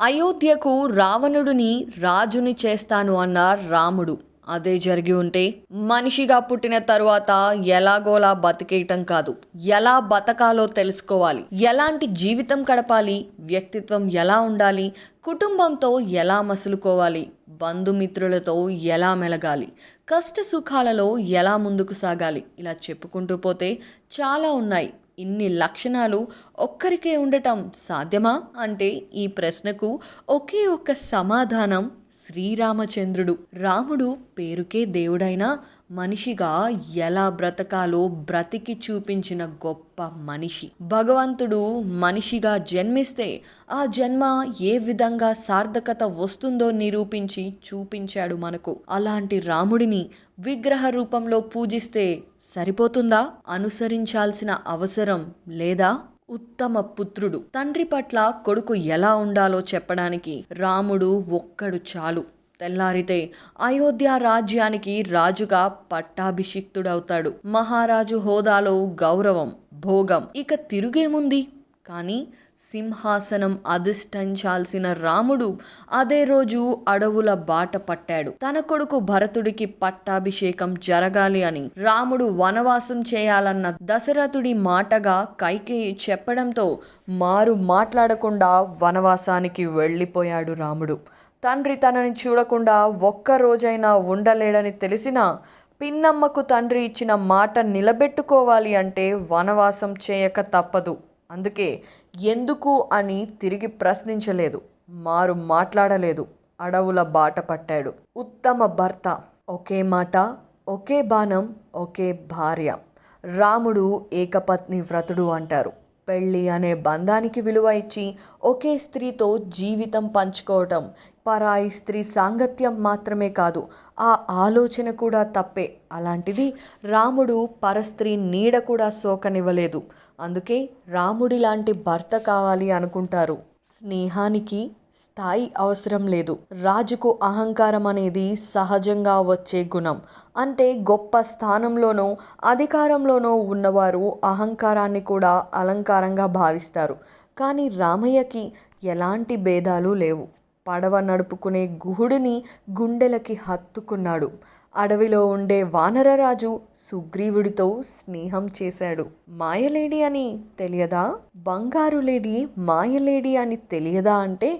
అయోధ్యకు రావణుడిని రాజుని చేస్తాను అన్న రాముడు. అదే జరిగి ఉంటే మనిషిగా పుట్టిన తరువాత ఎలాగోలా బతికేయటం కాదు. ఎలా బతకాలో తెలుసుకోవాలి. ఎలాంటి జీవితం గడపాలి. వ్యక్తిత్వం ఎలా ఉండాలి. కుటుంబంతో ఎలా మసులుకోవాలి. బంధుమిత్రులతో ఎలా మెలగాలి. కష్ట సుఖాలలో ఎలా ముందుకు సాగాలి. ఇలా చెప్పుకుంటూ పోతే చాలా ఉన్నాయి. ఇన్ని లక్షణాలు ఒక్కరికే ఉండటం సాధ్యమా? అంటే ఈ ప్రశ్నకు ఒకే ఒక్క సమాధానం శ్రీరామచంద్రుడు. రాముడు పేరుకే దేవుడైనా మనిషిగా ఎలా బ్రతకాలో బ్రతికి చూపించిన గొప్ప మనిషి. భగవంతుడు మనిషిగా జన్మిస్తే ఆ జన్మ ఏ విధంగా సార్థకత వస్తుందో నిరూపించి చూపించాడు మనకు. అలాంటి రాముడిని విగ్రహ రూపంలో పూజిస్తే సరిపోతుందా? అనుసరించాల్సిన అవసరం లేదా? ఉత్తమ పుత్రుడు. తండ్రి పట్ల కొడుకు ఎలా ఉండాలో చెప్పడానికి రాముడు ఒక్కడు చాలు. తెల్లారితే అయోధ్య రాజ్యానికి రాజుగా పట్టాభిషిక్తుడవుతాడు. మహారాజు హోదాలో గౌరవం భోగం ఇక తిరుగేముంది? కానీ సింహాసనం అధిష్ఠించాల్సిన రాముడు అదే రోజు అడవుల బాట పట్టాడు. తన కొడుకు భరతుడికి పట్టాభిషేకం జరగాలి అని రాముడు వనవాసం చేయాలన్న దశరథుడి మాటగా కైకేయి చెప్పడంతో మారు మాట్లాడకుండా వనవాసానికి వెళ్ళిపోయాడు రాముడు. తండ్రి తనని చూడకుండా ఒక్క రోజైనా ఉండలేడని తెలిసినా పిన్నమ్మకు తండ్రి ఇచ్చిన మాట నిలబెట్టుకోవాలి అంటే వనవాసం చేయక తప్పదు. అందుకే ఎందుకు అని తిరిగి ప్రశ్నించలేదు. మారు మాట్లాడలేదు. అడవుల బాట పట్టాడు. ఉత్తమ భర్త ఒకే మాట ఒకే బాణం ఒకే భార్య. రాముడు ఏకపత్ని వ్రతుడు అంటారు. పెళ్ళి అనే బంధానికి విలువ ఇచ్చి ఒకే స్త్రీతో జీవితం పంచుకోవటం పరాయి స్త్రీ సాంగత్యం మాత్రమే కాదు ఆ ఆలోచన కూడా తప్పే. అలాంటిది రాముడు పరస్త్రీ నీడ కూడా సోకనివ్వలేదు. అందుకే రాముడి లాంటి భర్త కావాలి అనుకుంటారు. స్నేహానికి స్థాయి అవసరం లేదు. రాజుకు అహంకారం అనేది సహజంగా వచ్చే గుణం. అంటే గొప్ప స్థానంలోనో అధికారంలోనో ఉన్నవారు అహంకారాన్ని కూడా అలంకారంగా భావిస్తారు. కానీ రామయ్యకి ఎలాంటి భేదాలు లేవు. పడవ నడుపుకునే గుహుడిని గుండెలకి హత్తుకున్నాడు. అడవిలో ఉండే వానరరాజు సుగ్రీవుడితో స్నేహం చేశాడు. మాయలేడి అని తెలియదా? బంగారు లేడి మాయలేడి అని తెలియదా అంటే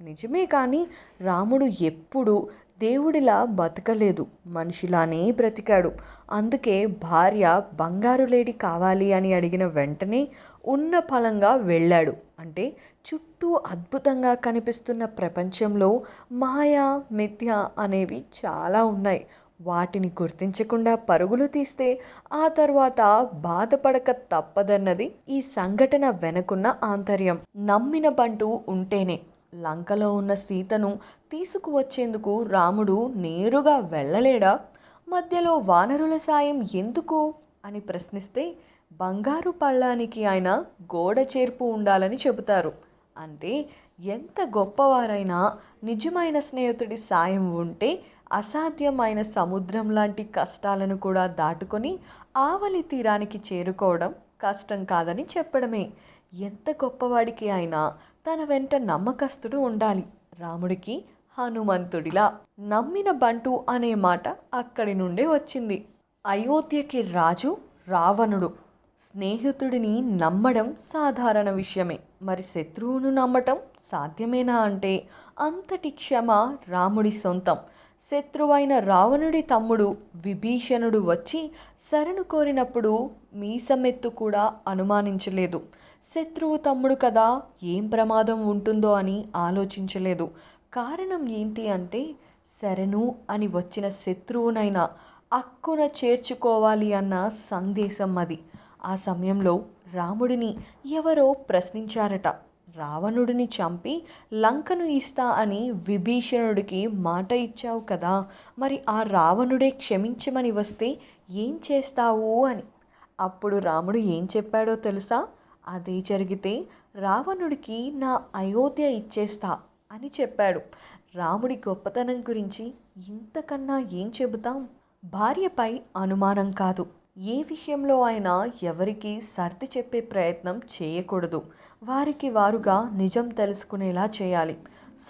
నిజమే కానీ రాముడు ఎప్పుడు దేవుడిలా బతకలేదు. మనిషిలానే బ్రతికాడు. అందుకే భార్య బంగారు లేడి కావాలి అని అడిగిన వెంటనే ఉన్న ఫలంగా వెళ్ళాడు. అంటే చుట్టూ అద్భుతంగా కనిపిస్తున్న ప్రపంచంలో మాయా మిథ్య అనేవి చాలా ఉన్నాయి. వాటిని గుర్తించకుండా పరుగులు తీస్తే ఆ తర్వాత బాధపడక తప్పదన్నది ఈ సంఘటన వెనుకున్న ఆంతర్యం. నమ్మిన పంటూ ఉంటేనే లంకలో ఉన్న సీతను తీసుకువచ్చేందుకు రాముడు నేరుగా వెళ్ళలేడా? మధ్యలో వానరుల సాయం ఎందుకు? అని ప్రశ్నిస్తే బంగారు పళ్ళానికి ఆయన గోడ చేర్పు ఉండాలని చెబుతారు. అంటే ఎంత గొప్పవారైనా నిజమైన స్నేహితుడి సాయం ఉంటే అసాధ్యమైన సముద్రం లాంటి కష్టాలను కూడా దాటుకొని ఆవలి తీరానికి చేరుకోవడం కష్టం కాదని చెప్పడమే. ఎంత గొప్పవాడికి అయినా తన వెంట నమ్మకస్తుడు ఉండాలి. రాముడికి హనుమంతుడిలా నమ్మిన బంటు అనే మాట అక్కడి నుండే వచ్చింది. అయోధ్యకి రాజు రావణుడు స్నేహితుడిని నమ్మడం సాధారణ విషయమే. మరి శత్రువును నమ్మటం సాధ్యమేనా అంటే అంతటి క్షమ రాముడి సొంతం. శత్రువైన రావణుడి తమ్ముడు విభీషణుడు వచ్చి శరణు కోరినప్పుడు మీసమెత్తు కూడా అనుమానించలేదు. శత్రువు తమ్ముడు కదా ఏం ప్రమాదం ఉంటుందో అని ఆలోచించలేదు. కారణం ఏంటి అంటే శరణు అని వచ్చిన శత్రువునైనా అక్కున చేర్చుకోవాలి అన్న సందేశం అది. ఆ సమయంలో రాముడిని ఎవరో ప్రశ్నించారట. రావణుడిని చంపి లంకను ఇస్తా అని విభీషణుడికి మాట ఇచ్చావు కదా. మరి ఆ రావణుడే క్షమించమని వస్తే ఏం చేస్తావు అని. అప్పుడు రాముడు ఏం చెప్పాడో తెలుసా? అదే జరిగితే రావణుడికి నా అయోధ్య ఇచ్చేస్తా అని చెప్పాడు. రాముడి గొప్పతనం గురించి ఇంతకన్నా ఏం చెబుతాం? భార్యపై అనుమానం కాదు. ఏ విషయంలో అయినా ఎవరికి సర్ది చెప్పే ప్రయత్నం చేయకూడదు. వారికి వారుగా నిజం తెలుసుకునేలా చేయాలి.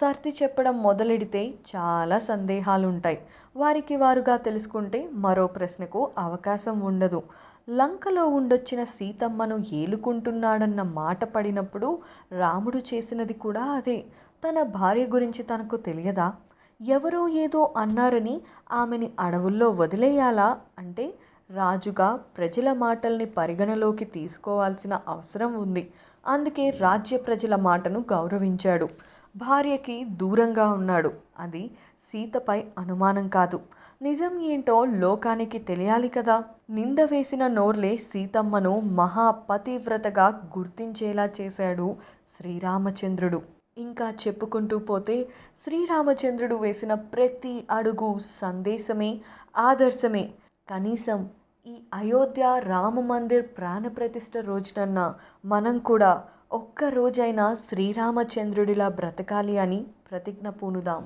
సర్ది చెప్పడం మొదలెడితే చాలా సందేహాలు ఉంటాయి వారికి వారుగా తెలుసుకుంటే మరో ప్రశ్నకు అవకాశం ఉండదు. లంకలో ఉండొచ్చిన సీతమ్మను ఏలుకుంటున్నాడన్న మాట పడినప్పుడు రాముడు చేసినది కూడా అదే. తన భార్య గురించి తనకు తెలియదా? ఎవరో ఏదో అన్నారని ఆమెని అడవుల్లో వదిలేయాలా? అంటే రాజుగా ప్రజల మాటల్ని పరిగణలోకి తీసుకోవాల్సిన అవసరం ఉంది. అందుకే రాజ్య ప్రజల మాటను గౌరవించాడు. భార్యకి దూరంగా ఉన్నాడు. అది సీతపై అనుమానం కాదు. నిజం ఏంటో లోకానికి తెలియాలి కదా. నింద వేసిన నోర్లే సీతమ్మను మహాపతివ్రతగా గుర్తించేలా చేశాడు శ్రీరామచంద్రుడు. ఇంకా చెప్పుకుంటూ పోతే శ్రీరామచంద్రుడు వేసిన ప్రతి అడుగు సందేశమే ఆదర్శమే. కనీసం ఈ అయోధ్య రామ మందిర్ ప్రాణప్రతిష్ఠ రోజునన్న మనం కూడా ఒక్క రోజైనా శ్రీరామచంద్రుడిలా బ్రతకాలి అని ప్రతిజ్ఞ పూనుదాం.